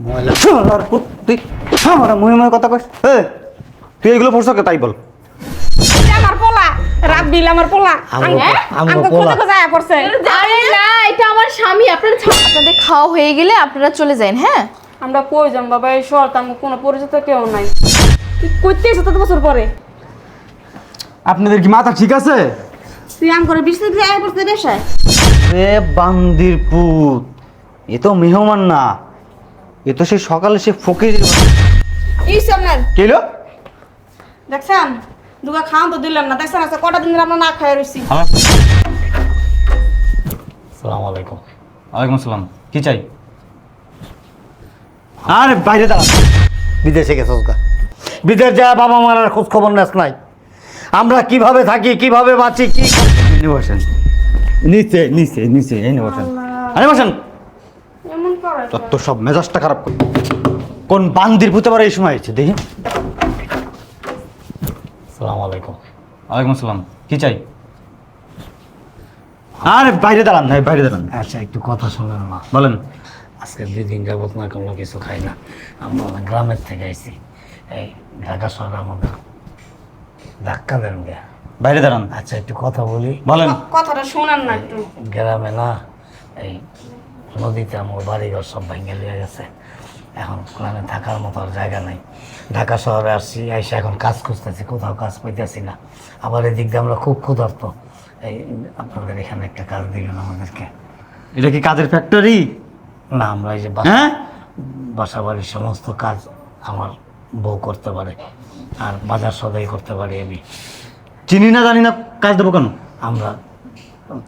ময়লা। শালার পুত, তুই আমার মুহে মুহে কথা কইস। এ তুই এগুলো পড়ছ কে? তাই বল। এটা আমার পোলা রাব্বিল আমার পোলা। আমগো- হ্যাঁ? আমগো আমগো পোলা। কোথায় কোথায় পড়ছে? আরে না এটা আমার স্বামী। আপনারা আপনাদের খাওয়া হয়ে গেলে আপনারা চলে যান হ্যাঁ? আমরা কই যাম বাবা এই শহর তো আমার কোনো পরিচিত কেউ নাই। তুই কইতে এসে তত বছর পরে? আপনাদের কি মাথা ঠিক আছে? তুই আম করে বিশ থেকে আয় পড়তে ব্যবসায় এ বান্দির পুত এ তো মেহমান না। এ তো সেই সকালে সে ফকির এই সামনের। কেলো দেখছেন? দুগা খাওয়ান তো দিলেন না। দেখছেন আচ্ছা কটা দিন ধরে আমরা না খাই রইছি। সালাম আলাইকুম। ওয়ালাইকুম আসসালাম। কি চাই? আরে বাইরে দাঁড়া। বিদেশে গেছস গা। বিদেশ যা বাবা মার আর খোঁজ খবর নেস নাই। আমরা কীভাবে থাকি কীভাবে বাঁচি কি বসেন। নিচে নিচে নিচে এনে বসেন। আরে বসেন। এমন তোর তো সব মেজাজটা খারাপ করে। কোন বান্দির পুতে পারে এই সময় হয়েছে দেখি। সালাম আলাইকুম। ওয়ালাইকুম আসসালাম। কি চাই? আরে বাইরে দাঁড়ান না বাইরে দাঁড়ান। আচ্ছা একটু কথা শোনেন না বলেন। আজকে দুই দিন যাবত না কোনো কিছু খাই না। আমরা গ্রামের থেকে আইছি। এই ঢাকা শহরের মধ্যে ধাক্কা দেন গে বাইরে দাঁড়ান। আচ্ছা একটু কথা বলি। বলেন। কথাটা শোনান না একটু। গ্রামে না এই নদীতে আমার বাড়িঘর সব ভেঙে লিয়ে গেছে। এখন গ্রামে থাকার মতো আর জায়গা নাই। ঢাকা শহরে আসছি এসে এখন কাজ খুঁজতেছি কোথাও কাজ পাইতেছি না। আবার এদিক দিয়ে আমরা খুব ক্ষুধার্ত। এই আপনাদের এখানে একটা কাজ দিলেন আমাদেরকে। এটা কি কাজের ফ্যাক্টরি না আমরা এই যে হ্যাঁ? বাসা বাড়ির সমস্ত কাজ আমার বউ করতে পারে। আর বাজার সদাই করতে পারি আমি। চিনি না জানি না কাজ দেবো কেন? আমরা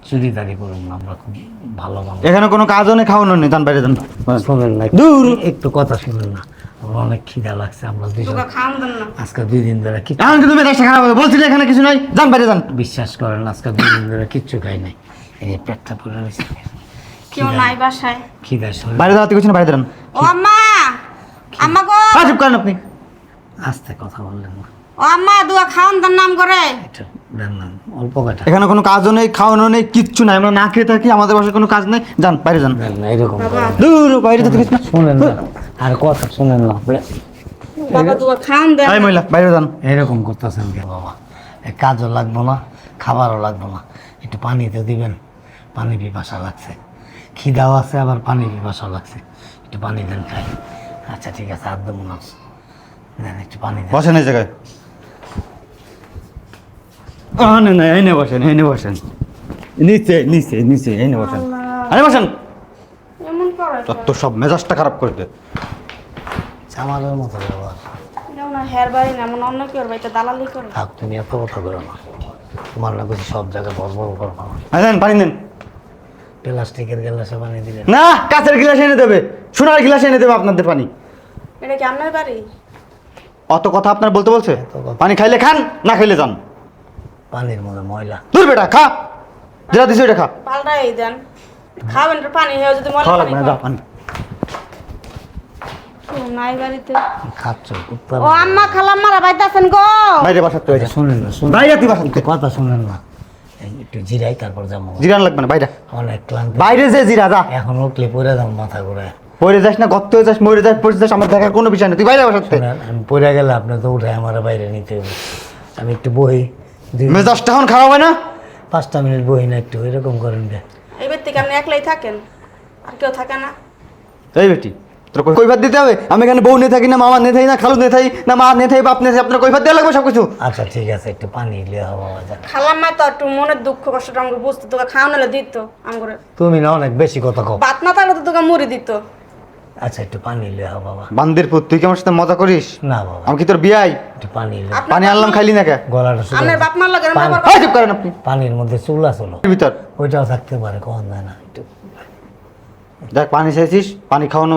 চুরিদারি করুন না আমরা খুব ভালো মানুষ। এখানে কোনো কাজও নেই খাওয়ানো নেই যান বাইরে যান। শোনেন না দূর। একটু কথা শুনেন না আমার অনেক খিদা লাগছে আমরা দুজন আজকে দুই দিন ধরে কি এখন কিন্তু মেজাজটা খারাপ হবে বলছি না এখানে কিছু নাই যান বাইরে যান। বিশ্বাস করেন আজকে দুই দিন ধরে কিচ্ছু খাই নাই। এই পেটটা পুরো রয়েছে কেউ নাই বাসায়। খিদা শরীর বাইরে দাঁড়াতে কিছু না বাইরে দাঁড়ান ও আম্মা! আম্মা গো! চুপ করেন আপনি। আস্তে কথা বললেন না। ও আম্মা দুগা খাওয়ান দেন নাম করে। একটু দেন না অল্প কাটা এখানে কোনো কাজও নেই খাওয়ানো নেই কিচ্ছু নাই আমরা না খেয়ে থাকি আমাদের বাসায় কোনো কাজ নেই। যান বাইরে যান। না এরকম। দূর বাইরে যেতে কিছু না। শুনেন না আর কথা শুনেন না আপনি। বাবা দেন। এই মহিলা বাইরে যান। এরকম করতেছেন কে বাবা? এ কাজও লাগবো না খাবারও লাগবো না। একটু পানিতে দিবেন পানি পিপাসা লাগছে। খিদাও আছে আবার পানি পিপাসা লাগছে। একটু পানি দেন খাই। আচ্ছা ঠিক আছে আর দেবো না দেন একটু পানি দেন। বসেন এই জায়গায়। না না এই নে বসেন এই নে বসেন। নিচে নিচে নিচে এই নে বসেন। আরে বসেন। তোর তো সব মেজাজটা খারাপ করে দে। মতো ব্যবহার। এটাও বাড়ি না এমন অন্য কেউ বাড়িতে দালালি করে। থাক তুমি এত কথা করো না। তোমার না কিছু সব জায়গায় বড় বড় না আরে পানি দেন। প্লাস্টিকের গ্লাসে পানি দিলেন। না কাঁচের গিলাস এনে দেবে। সোনার গিলাস এনে দেবে আপনাদের পানি। এটা কি আপনার বাড়ি? অত কথা আপনার বলতে বলছে? পানি খাইলে খান না খাইলে যান। পানির মধ্যে ময়লা। দূর বেটা খা। যেটা দিছো এটা খা। পাল্টাই দেন। খাবেন পানি হয়ে যদি ময়লা খাওয়া লাগবে না খান। পানি। কেউ নাই বাড়িতে। খাচ্ছ উত্তর ও আম্মা খালাম মারা বাইতে আছেন গো। বাইরে বাসাতে যা শুনেন না শুনেন বাইরে তুই বাসাতে একটু কথা শুনেন না। এই একটু জিরাই তারপর যাব। জিরান লাগবে না বাইরে। অনেক ক্লান্ত বাইরে যে জিরা যা। এখন উঠলে পরে যাব মাথা ঘুরে। পড়ে যাস না গর্ত হয়ে যাস মরে যাস পড়ে যাস আমার দেখার কোনো বিষয় নেই। তুই বাইরে বসাতে আমি পরে গেলে আপনি তো উঠে আমার বাইরে নিতে হবে। আমি একটু বই মেজাজটা এখন খারাপ হয় না? পাঁচটা মিনিট বই না একটু এরকম করেন যে এই ব্যক্তিকে আপনি একলাই থাকেন? আর কেউ থাকে না। এই বেটি তোর কই- কৈফাত দিতে হবে? আমি এখানে বউ নিয়ে থাকি না মামা নিয়ে থাকি না খালু নিয়ে থাকি না মা নিয়ে থাকি বাপ নিয়ে থাকি আপনার কৈফাত দেওয়া লাগবে সব কিছু আচ্ছা ঠিক আছে একটু পানি লিয়ে হব বাজার খালাম মা তো একটু মনের দুঃখ কষ্টটা আমাকে বুঝতো তোকে খাওয়ানো দিত আমাকে তুমি না অনেক বেশি কথা কও। বাত না তাহলে তো তোকে মুড়ি দিত। আচ্ছা একটু পানি লিয়ে হব বাবা। বান্দির পুত তুই কি আমার সাথে মজা করিস? না বাবা। আমি কি তোর বিয়াই? একটু পানি আপনার পানি আনলাম খাইলি না কে? গলাটা শুধু আপনার বাপ মার লাগে পান- ব্যবহার চুপ করেন আপনি। পানির মধ্যে চুল আসলো ভিতর। ওইটাও থাকতে পারে কখন যায় না একটু। দেখ পানি চাইছিস পানি খাওয়ানো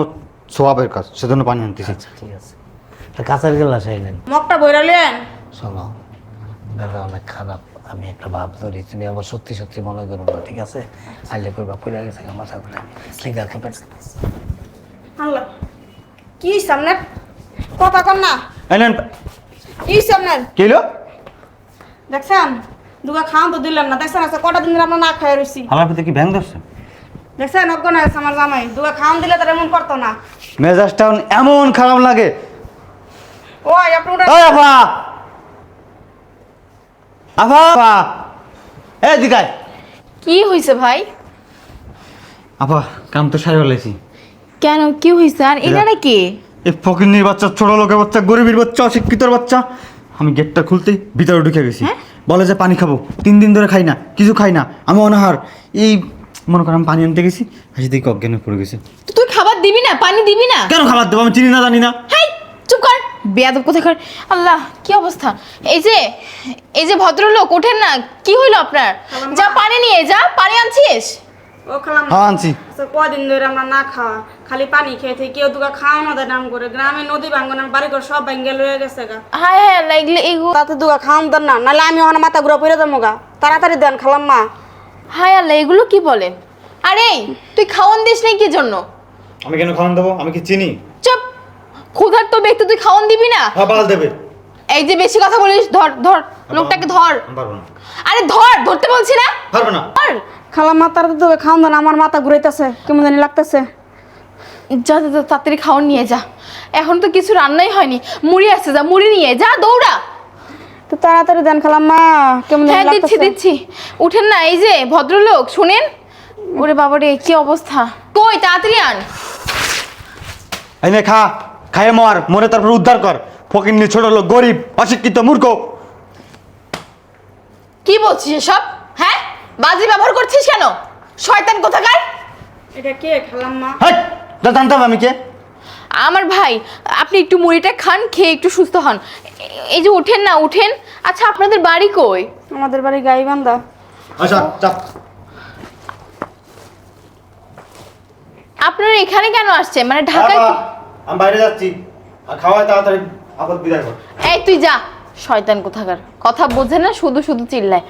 সোয়াবের কাজ সেজন্য পানি আনতেছিস আচ্ছা ঠিক আছে। তা কাঁচার গেলাস আইলেন মগটা বইরালেন শোনো দাদা অনেক খারাপ। আমি একটা ভাব ধরি তুমি আবার সত্যি সত্যি মনে করো না ঠিক আছে? আইলে করবা পড়ে গেছে মাথা ঘুরে স্লিগার খেপে আল্লাহ। কি সামনে কথা না। এই কি সামনে কি দেখছেন? দুগা খাওয়ান তো দিলেন না। দেখছেন কটা দিন আমরা না খাই রইছি। আমার ভিতরে কি ব্যাং ধরছে? দেখছেন? অজ্ঞ না গেছে আমার জামাই। দুয়া খাওয়ান দিলে তার এমন করতো না। মেজাজটা এমন খারাপ লাগে। ওই আপনি উঠে ওই আফা। আফা আফা। এ দিকায় কি হয়েছে ভাই? আপা কাম তো সারি বলেছি কেন? কি হয়েছে আর এনারা কে এই ফকিন্নির বাচ্চা ছোট লোকের বাচ্চা গরিবের বাচ্চা অশিক্ষিতর বাচ্চা। আমি গেটটা খুলতেই ভিতরে ঢুকে গেছি। বলে যে পানি খাব। তিন দিন ধরে খাই না কিছু খাই না। আমি অনাহার। এই মনে করেন আমি পানি আনতে গেছি হাসি দেখি অজ্ঞানে পড়ে গেছে। তো তুই খাবার দিবি না? পানি দিবি না? কেন খাবার দেবো? আমি চিনি না জানি না। হাই চুপ কর। বেয়াদব কোথায় কর আল্লাহ কি অবস্থা? এই যে এই যে ভদ্রলোক ওঠেন না? কি হইল আপনার? যা পানি নিয়ে যা পানি আনছিস? ও খেলাম হ্যাঁ আনছি। আচ্ছা, কদিন ধরে আমরা না খাওয়া খালি পানি খেয়ে থেকে কেউ দুগা খাওয়ানো দেয় নাম করে। গ্রামে নদী ভাঙ্গন বাড়ি ঘর সব ভেঙ্গে লয়ে গেছে গা। হায় হায় এগুলো এগুলো তাতে দুগা খাওয়ান দেন না নাহলে আমি ওখানে মাথা ঘুরে পড়ে যাব গা। তাড়াতাড়ি দেন খালাম মা। হায় আল্লাহ এগুলো কি বলেন আরে তুই খাওয়ান দিস নাই কি জন্য? আমি কেন খাওয়ান দেবো? আমি কি চিনি? চুপ! ক্ষুধার্ত ব্যক্তি তুই খাওয়ান দিবি না? হ্যাঁ বাল দেবে। এই যে বেশি কথা বলিস ধর ধর লোকটাকে ধর। পারব না আরে ধর ধরতে বলছি না। পারব না। ধর। খালাম মা তাড়াতাড়ি দুগা খাওয়ান দেন আমার মাথা ঘুরাইতেছে কেমন জানি লাগতেছে। যা যা, যা, তাড়াতাড়ি খাওয়ান নিয়ে যা। এখন তো কিছু রান্নাই হয়নি। মুড়ি আছে যা মুড়ি নিয়ে যা দৌড়া। তো তাড়াতাড়ি দেন খালাম মা কেমন জানি হ্যাঁ দিচ্ছি লাগতেছে। দিচ্ছি। উঠেন না এই যে ভদ্রলোক শুনেন? ওরে বাবারে কি অবস্থা? কই তাড়াতাড়ি আন। এই নে খা খাইয়ে মর মরে তারপর উদ্ধার কর। ফকিন্নি ছোট লোক গরিব অশিক্ষিত মূর্খ। কি বলছিস এসব? হ্যাঁ? বাজি ব্যবহার করছিস কেন? শয়তান কোথাকার? এটা কে? খালাম মা হ্যাঁ তা জানতাম আমি কে? আমার ভাই আপনি একটু মুড়িটা খান খেয়ে একটু সুস্থ হন। এ- এই যে উঠেন না উঠেন। আচ্ছা আপনাদের বাড়ি কই? আমাদের বাড়ি গাইবান্ধা। আচ্ছা চাপ আপনারা এখানে কেন আসছেন? মানে ঢাকায় কি- আমি বাইরে যাচ্ছি। আর খাওয়াই তাড়াতাড়ি আপদ বিদায় কর এই তুই যা। শয়তান কোথাকার? কথা বোঝে না শুধু শুধু চিল্লায়।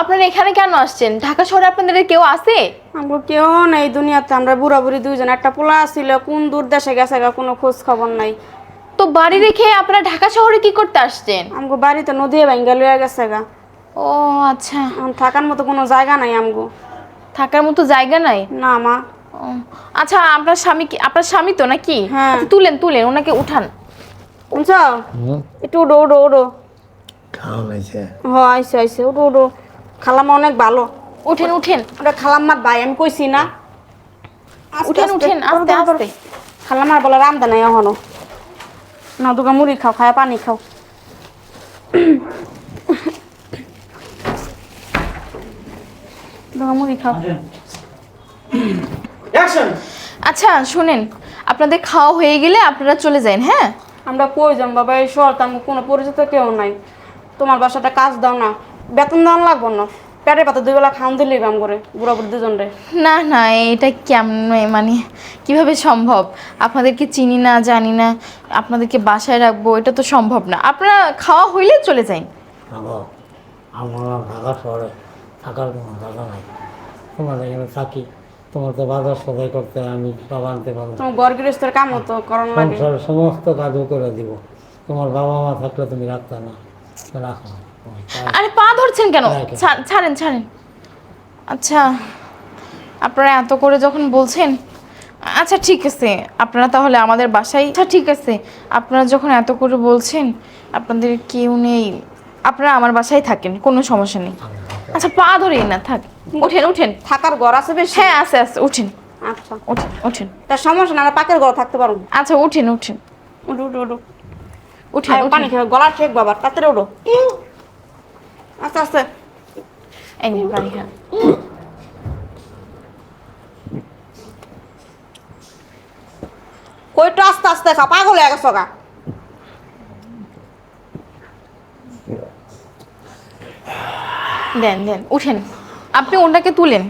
আপনারা এখানে কেন আসছেন? ঢাকা শহরে আপনাদের কেউ আছে? আমরা কেউ নেই দুনিয়াতে আমরা বুড়া বুড়ি দুইজন। একটা পোলা ছিল কোন দূর দেশে গেছে গা কোনো খোঁজ খবর নাই। তো বাড়ি রেখে আপনারা ঢাকা শহরে কি করতে আসছেন? আমগো বাড়িতে নদী ভেঙ্গে লয়ে গেছে গা। ও আচ্ছা। থাকার মতো কোনো জায়গা নাই আমগো। থাকার মতো জায়গা নাই? না মা। ও, আচ্ছা আপনার স্বামী কি আপনার স্বামী তো নাকি? হ্যাঁ। আচ্ছা, তুলেন তুলেন ওনাকে উঠান। শুনছ একটু উডো উডো উডো। খাওয়া হয়েছে হ আইসে আইসে উডো উডো। খালাম্মা অনেক ভালো। উঠেন উঠেন। ওটা খালাম্মার ভাই আমি কইছি না। উঠেন উঠেন আস্তে। আস্তে। খালাম্মার বলে রামদা নাই এখনও। না দুগা মুড়ি খাও খায় পানি খাও। দুগা মুড়ি খাও। অ্যাকশন আচ্ছা শুনেন। আপনাদের খাওয়া হয়ে গেলে আপনারা চলে যান হ্যাঁ? আমরা যাম বাবা এই শহর তো আমার কোনো পরিচিত কেউ নাই। তোমার বাসাটা কাজ দাও না বেতন দেওয়ান লাগবো না। পেটে পাতা দুই বেলা খাওয়ান দিলে কাম করে বুড়া বুড়ি দুজন রে। না না এটা কেমন মানে কীভাবে সম্ভব? আপনাদেরকে চিনি না জানি না আপনাদেরকে বাসায় রাখব এটা তো সম্ভব না। আপনারা খাওয়া হইলে চলে বাবা আমরা ঢাকা শহরে থাকার কোনো জায়গা নাই। তোমার এখানে থাকি। তোমার তো বাজার সদাই করতে আমি বাবা আনতে পারব তোমার ঘর গৃহস্থের কামও তো করণ লাগে। সংসার সমস্ত কাজও করে দিব। তোমার বাবা মা থাকলে তুমি রাখতে না। রাখো। আরে পা ধরছেন কেন? রাখেন। ছাড়েন ছাড়েন। আচ্ছা আপনারা এত করে যখন বলছেন আচ্ছা ঠিক আছে। আপনারা তাহলে আমাদের বাসায় আচ্ছা ঠিক আছে। আপনারা যখন এত করে বলছেন আপনাদের কেউ নেই। আপনারা আমার বাসায় থাকেন কোনো সমস্যা নেই। আচ্ছা পা ধরেই না থাক। উঠেন উঠেন। থাকার ঘর আছে বেশ? হ্যাঁ আছে আছে উঠেন। আচ্ছা। উঠেন উঠেন। তার সমস্যা না পাকের ঘর থাকতে পারব। আচ্ছা উঠেন উঠেন। উঠো উঠো উঠো। উঠেন পানি খেয়ে গলা ঠেক বাবার তাড়াতাড়ি উঠো আস্তে আস্তে। এই নিন পানি খান। কইটা আস্তে আস্তে খা পাগল হয়ে গেছো গা। দেন দেন উঠেন। আপনি ওনাকে তুলেন।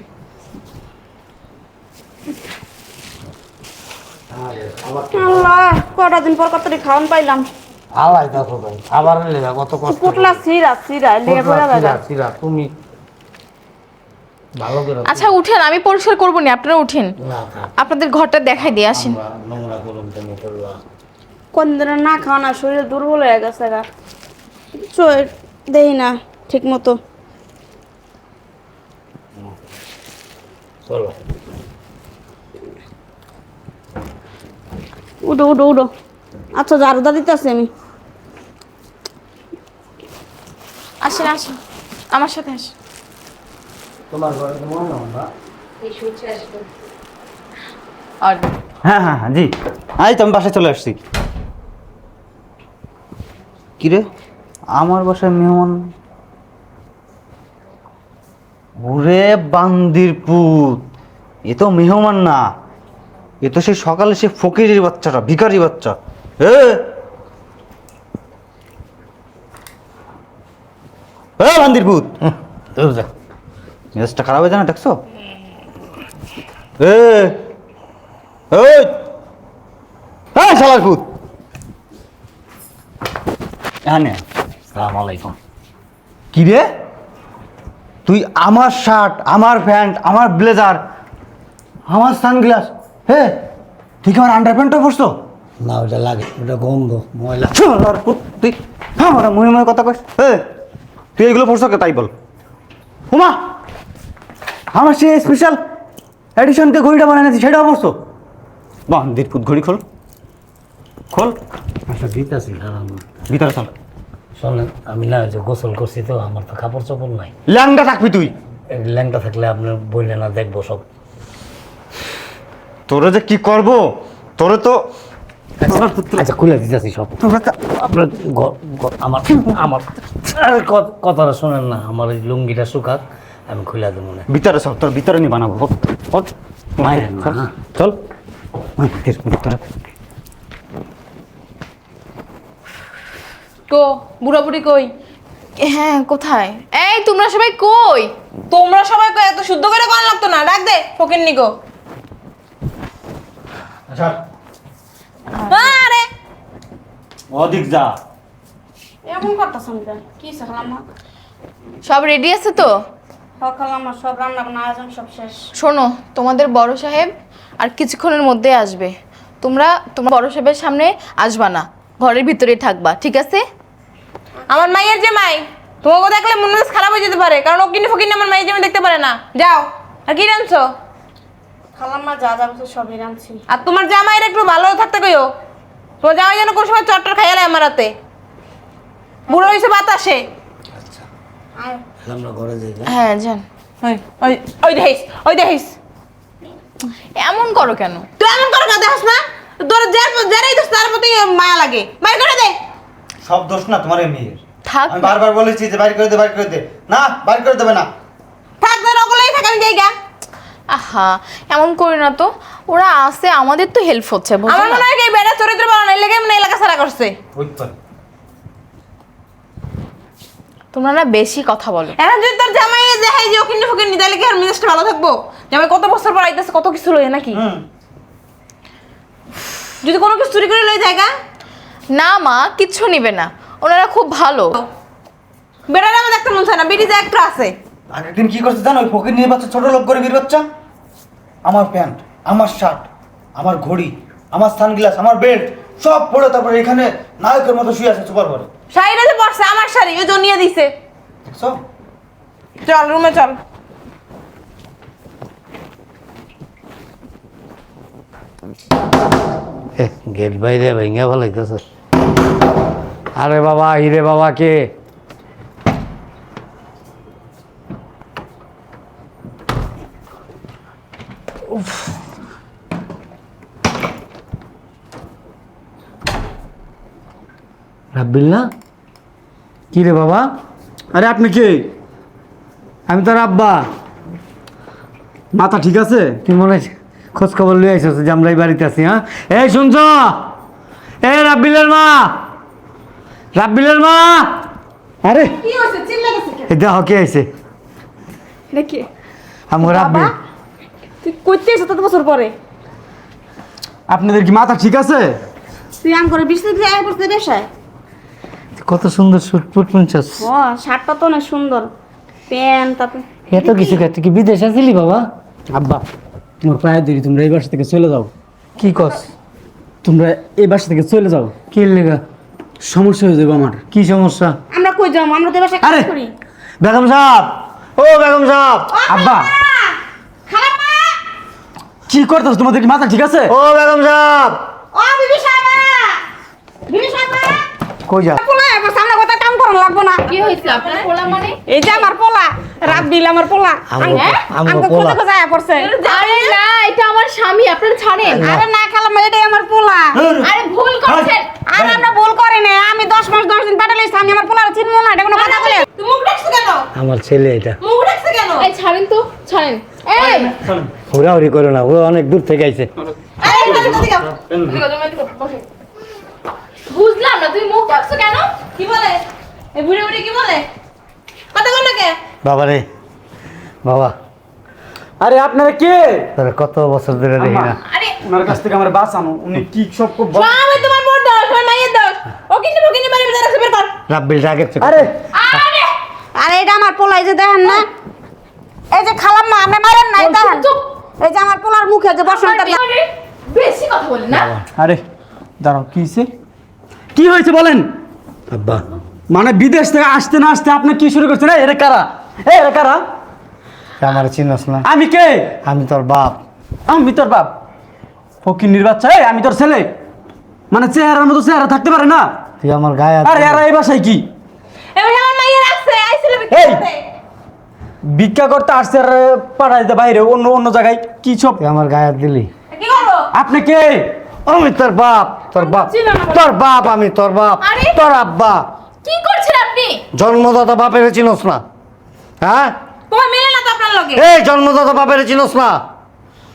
আল্লাহ কটা দিন পর কত খাওয়ান পাইলাম। আলাই দেখো ভাই খাবার লেগা কত কষ্ট পুটলা সিরা সিরা লিয়ে পড়ে সিরা, গেল সিরা, তুমি ভালো করে আচ্ছা উঠেন আমি পরিষ্কার করব না আপনারা উঠেন। আপনাদের ঘরটা দেখাই দিয়ে আসেন। নোংরা করুন তুমি করবা কোন দিনে না খাওয়া না শরীর দুর্বল হয়ে গেছে গা। চোর দেই না ঠিক মতো চলো উঠো উঠো উঠো। আচ্ছা জারুদা দিতে আসছি আমি। আসেন আসেন। আমার সাথে আসেন। তোমার ঘরে তোমার নাম্বার আর হ্যাঁ হ্যাঁ হ্যাঁ জি। আই তো আমি বাসায় চলে আসছি। কিরে আমার বাসায় মেহমান ওরে বান্দির পুত। এ তো মেহমান না। এ তো সে সকালে সে ফকিরের বাচ্চাটা ভিখারি বাচ্চা। এ! বান্দির পুত! মেজাজটা খারাপ হয়ে যায় না দেখছ? এ! হ্যাঁ শালার পুত! হ্যাঁ। সালাম আলাইকুম। কি রে? তুই আমার শার্ট আমার প্যান্ট আমার ব্লেজার আমার সানগ্লাস হে? তুই কি আমার আন্ডার প্যান্টও পরছো? না ওটা লাগে ওটা গন্ধ ময়লা। তুই হ্যাঁ আমার মুহে মুহে কথা কইস হে তুই এগুলো পরছো কে? তাই বল। হুমা আমার সে স্পেশাল এডিশনকে ঘড়িটা বানাইছি সেটাও পরছো? বান্দির পুত ঘড়ি খোল। খোল। আচ্ছা খারাপ না ভিতরে চল। শোনেন আমি না যে গোসল করছি তো আমার তো কাপড় চোপড় নাই। ল্যাংটা থাকবি তুই। ল্যাংটা থাকলে আপনি বললে না দেখব সব। তোরে যে কি করব? তোরে তো আচ্ছা খুলে দিতেছি সব। আপনার আমার আমার কথাটা শোনেন না আমার এই লুঙ্গিটা শুকাক আমি খুলে দেবো না। ভিতরে চল তোর ভিতরে নি বানাবো। চল, ভিতরে, কো বুড়া বুড়ি কই? হ্যাঁ কোথায়? এই তোমরা সবাই কই? তোমরা সবাই কই? এত শুদ্ধ করে করা লাগতো না ডাক দে ফকির নিকো আরে! অধিক যা। এমন করতেছেন কেন? কি খালাম সব রেডি আছে তো? না সব রান্না বান্না আয়োজন সব শেষ। শোনো তোমাদের বড় সাহেব আর কিছুক্ষণের মধ্যে আসবে। তোমরা তোমার বড় সাহেবের সামনে আসবা না ঘরের ভিতরেই থাকবা ঠিক আছে? আমার মাইয়ের যে মাই তোমাকে দেখলে মন মেজাজ খারাপ হয়ে যেতে পারে কারণ ও কিন্তু ফকির আমার মাইয়ের যেমন দেখতে পারে না। যাও আর কি রাঁধছো? খালাম মা যা যা বলছে সবই রাঁধছি। আর তোমার জামাইয়ের একটু ভালো থাকতে কইও। তোমার জামাই যেন কোনো সময় চট্টর খাইয়া লাই আমার হাতে। বুড়ো হয়েছে বাতাসে। আয়। আমরা ঘরে যাই না? হ্যাঁ যান। ওই ওই ওই দেখিস ওই দেখিস। এমন করো কেন? তুই এমন করো না দেখস না? তোর যার যারাই দোষ তার প্রতি মায়া লাগে। বাইর করে দে। সব দোষ না তোমার এই মেয়ের। থাক আমি বারবার বলেছি যে বাইর করে দে বাইর করে দে। না বাইর করে দেবে না। থাক তোর ওগুলোই থাক আমি জায়গা আহা এমন করি না তো। ওরা আসে আমাদের তো হেল্প হচ্ছে আমার মনে হয় কি বেড়া চরিত্র বানানো লেগে মনে এলাকা সারা করছে। তোমরা না বেশি কথা বলো। এখন যদি তোর জামাই দেখাই যে ওখানে ফকির নি তাহলে কি আর মেজাজটা ভালো থাকব? জামাই কত বছর পর আইতেছে কত কিছু লয়ে নাকি? যদি কোনো কিছু চুরি করে লয়ে জায়গা না মা কিচ্ছু নিবে না। ওনারা খুব ভালো। বেড়ার আমার দেখতে মন চায় না বেটি যে একটা আছে। আগের দিন কি করছে জানো ওই ফকির নিয়ে বাচ্চা ছোট লোক করে গরিবের বাচ্চা আমার প্যান্ট আমার শার্ট আমার ঘড়ি আমার সানগ্লাস আমার বেল্ট সব পরে তারপরে এখানে নায়কের মতো শুয়ে আছে সুপার ঘরে শাড়িটা যে পরছে আমার শাড়ি ওই জনিয়ে দিছে। দেখছ? চল রুমে চল। এ, গেট বাইরে ভেঙে ফেলাইতেছে। আরে বাবা হিরে বাবা কে? রাব্বিল না কি রে বাবা? আরে আপনি কে? আমি তো রাব্বা মাথা ঠিক আছে? তুই মনে হয় খোঁজ খবর লিয়ে আইসস যে আমরা এই বাড়িতে আছি হ্যাঁ? এই শুনছ? এ রাব্বিলের মা! রাব্বিলের মা! আরে! কি হয়েছে? চিল্লা গেছে এই দেখো কে আইছে দেখি আমার রাব্বিল। তুই করতে এসে তত বছর পরে? আপনাদের কি মাথা ঠিক আছে? তুই আম করে বিশ দিন আয় পড়তে ব্যবসায় কত সুন্দর সুট ফুট পুনছস ও শার্টটা তো অনেক সুন্দর। প্যান্ট তারপরে এত কিছু কে তুই কি বিদেশ আছিলি বাবা? আব্বা তোমার পায়ে ধরি তোমরা এই বাসা থেকে চলে যাও। কি কস? তোমরা এই বাসা থেকে চলে যাও। কি লেগা? সমস্যা হয়ে যাবে আমার। কি সমস্যা? আমরা কই যাব আমরা তো এবার কাজ করি। বেগম সাহেব! ও বেগম সাহেব! আব্বা! কি করতেছ? তোমাদের কি মাথা ঠিক আছে? ও বেগম সাহেব! ও বিবি সাহেবা! বিবি সাহেবা! কই যা পোলা এবার সামনে কথা কাম করা লাগবো না। কি হয়েছে আপনার? পোলা মানে? এই যে আমার পোলা রাব্বিল আমার পোলা। আমাকে পোলা। খুঁজে খুঁজে পড়ছে? আরে না এটা আমার স্বামী আপনারা ছাড়েন। আরে না খালাম এটাই আমার পোলা। আরে ভুল করছেন। আর আমরা ভুল করি না আমি দশ মাস দশ দিন পাঠালে আমি আমার পোলার চিনবো না এটা কোনো কথা বলে। তুমি মুখ ডাকছো কেন? আমার ছেলে এটা। মুখ ডাকছো কেন? এই ছাড়েন তো ছাড়েন। এই! হুড়াহুড়ি করো না ও অনেক দূর থেকে আইছে। বুঝলাম না তুমি মুখ ডাকছো কেন? কি বলে? এই বুড়ি বুড়ি কি বলে? কথা বল না কে? বাবা রে বাবা। আরে আপনারা কে? তোরা কত বছর ধরে দেখি না। আরে ওনার কাছ থেকে আমার বাঁচানো উনি কি সব খুব বল- আমি তোমার মায়ের দোষ। ও কিন্তু বাড়ি রাব্বিল রাগের আরে। আরে! এটা আমার পোলা এই যে দেখেন না। এই যে খালাম মা আপনি মারেন না এই দেখেন। এই যে আমার পোলার মুখে যে বসন্ত আরে, বেশি কথা বলেন না। আরে দাঁড়াও কি হয়েছে? কি হয়েছে বলেন? আব্বা। মানে বিদেশ থেকে আসতে না আসতে আপনি কি শুরু করছেন? এই, এরা কারা? এই এরা কারা? আমার চিনস না। আমি কে? আমি তোর বাপ। আমি তোর বাপ। ফকির বাচ্চা এই আমি তোর ছেলে। মানে চেহারার মতো চেহারা থাকতে পারে না। তুই আমার গায়ে হাত আরে এরা এই বাসায় কি? এবার আমার আইছিল বিক্রি এই! করতে। ভিক্ষা করতে আসছে আর পাঠাই দিতে বাইরে অন্য অন্য জায়গায়। কি সব? তুই আমার গায়ে হাত দিলি। কি করব? আপনি কে? আমি তোর বাপ তোর বাপ। তোর বাপ আমি তোর বাপ আরে! তোর আব্বা। কি করছেন আপনি? জন্মদাতা বাপের চিনস না। হ্যাঁ? তোমার মেলে না তো আপনার লগে? এই জন্মদাতা বাপের চিনস না।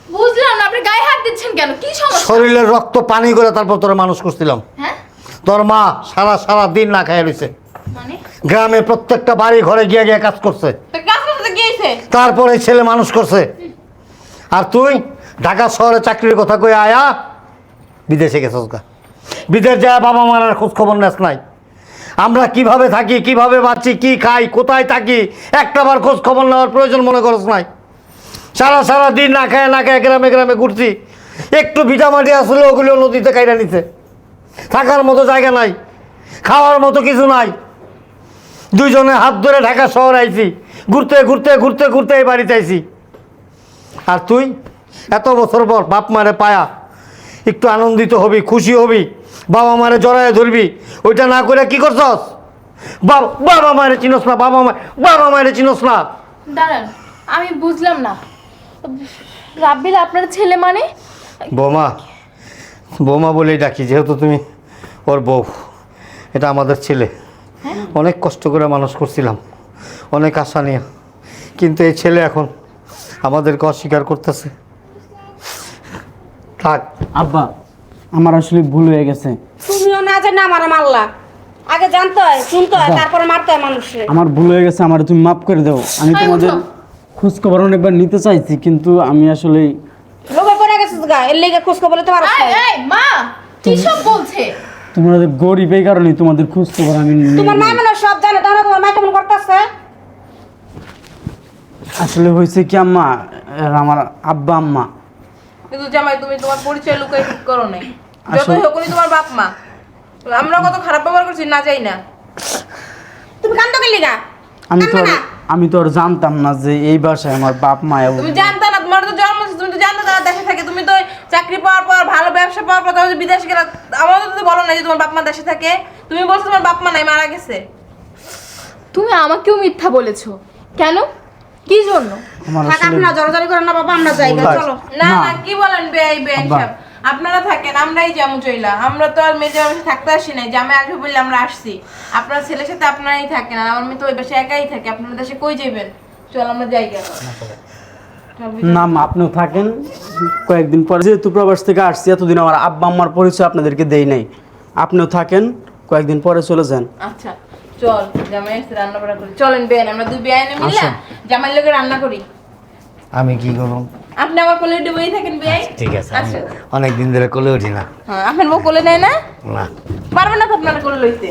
বুঝলাম না আপনি গায়ে হাত দিচ্ছেন কেন? কি সমস্যা? শরীরের রক্ত পানি করে তারপর তোরা মানুষ করছিলাম। হ্যাঁ? তোর মা সারা সারা দিন না খাইয়া রয়েছে মানে? গ্রামে প্রত্যেকটা বাড়ি ঘরে গিয়ে গিয়ে কাজ করছে। তারপরে ছেলে মানুষ করছে। আর তুই ঢাকা শহরে চাকরির কথা কই আয়া বিদেশে গেছস গা। বিদেশ যায় বাবা মার আর খোঁজ খবর নেস নাই। আমরা কীভাবে থাকি কীভাবে বাঁচি কি খাই কোথায় থাকি একটাবার খোঁজ খবর নেওয়ার প্রয়োজন মনে করস নাই। সারা সারা দিন না খায় না খায় গ্রামে গ্রামে ঘুরছি। একটু ভিটামাটি আসলে ওগুলো নদীতে কাইরা নিছে। থাকার মতো জায়গা নাই খাওয়ার মতো কিছু নাই। দুইজনে হাত ধরে ঢাকা শহর আইছি ঘুরতে ঘুরতে ঘুরতে ঘুরতে এই বাড়িতে আইছি। আর তুই এত বছর পর বাপ মারে পায়া একটু আনন্দিত হবি খুশি হবি বাবা মারে জড়ায় ধরবি ওইটা না করে কি করছস? বাবা বাবা মায়ের চিনস না বাবা মা বাবা মায়ের চিনস না। দাঁড়ান আমি বুঝলাম না। রাব্বিল আপনার ছেলে মানে? বৌমা বৌমা বলেই ডাকি যেহেতু তুমি ওর বউ এটা আমাদের ছেলে। অনেক কষ্ট করে মানুষ করছিলাম অনেক আশা নিয়ে। কিন্তু এই ছেলে এখন আমাদেরকে অস্বীকার করতেছে। থাক। আব্বা আমার আসলে ভুল হয়ে গেছে। তুমিও না জানি আমার মারলা আগে জানতে হয় শুনতে হয় তারপরে মারতে হয় মানুষে আমার ভুল হয়ে গেছে আমার তুমি মাফ করে দাও। আমি তোমাদের। খোঁজ খবর অনেকবার নিতে চাইছি কিন্তু আমি আসলে এর লেগে খোঁজ খবর তো পারছ এই, এই মা কি সব বলছে? তোমাদের গরিব এই কারণে তোমাদের খোঁজ খবর আমি তোমার মা মানে সব জানে তাহলে তোমার মা কেমন করতেছে? আসলে হয়েছে কি আম্মা আমার আব্বা আম্মা। কিন্তু জামাই তুমি তোমার পরিচয় লুকাই ঠিক করো নাই। যতই হোক উনি তোমার বাপ মা। আমরা কত খারাপ ব্যবহার করছি না যাই না। তুমি কান্দো কে লিগা আমি তো আর- আমি তো আর জানতাম না যে এই বাসায় আমার বাপ মা এবং- তুমি জানতে না তোমার তো জন্ম তুমি তো জানতে তারা দেশে থাকে। তুমি তো চাকরি পাওয়ার পর ভালো ব্যবসা পাওয়ার পর তাহলে বিদেশে গেলে আমাদের তো বলো না যে তোমার বাপ মা দেশে থাকে। তুমি বলছো তোমার বাপ মা নাই মারা গেছে। তুমি আমাকেও মিথ্যা বলেছ। কেন? কি জন্য? থাক আপনারা জড়াজড়ি করেন না বাবা আমরা যাই। চলো। না না। কি বলেন বেআই বেআই। সাহেব আপনারা থাকেন আমরাই যেমন চইলা। আমরা তো আর মেজে বাসে থাকতে আসি নাই জামে আসবে বললে আমরা আসছি। আপনার ছেলের সাথে আপনারাই থাকেন আর আমার মেয়ে তো ওই বাসে একাই থাকে। আপনার দেশে কই যাবেন চল আমরা যাই গেল না মা, আপনিও থাকেন। কয়েকদিন পরে যেহেতু প্রবাস থেকে আসছি এতদিন আমার আব্বা আম্মার পরিচয় আপনাদেরকে দেই নাই। আপনিও থাকেন কয়েকদিন পরে চলে যান। আচ্ছা চল জামাই এসে রান্না বান্না করি। চলেন বেন আমরা দুই বেআইনে মিলে আসো। জামাই লোকে রান্না করি। আমি কি করব? আপনি আমার কোলে ডুবেই থাকেন বেআই ঠিক আছে আচ্ছা। অনেক দিন ধরে কোলে উঠি না। হ্যাঁ আপনার বউ কোলে নেয় না? না। পারবেন না তো আপনার কোলে লইতে?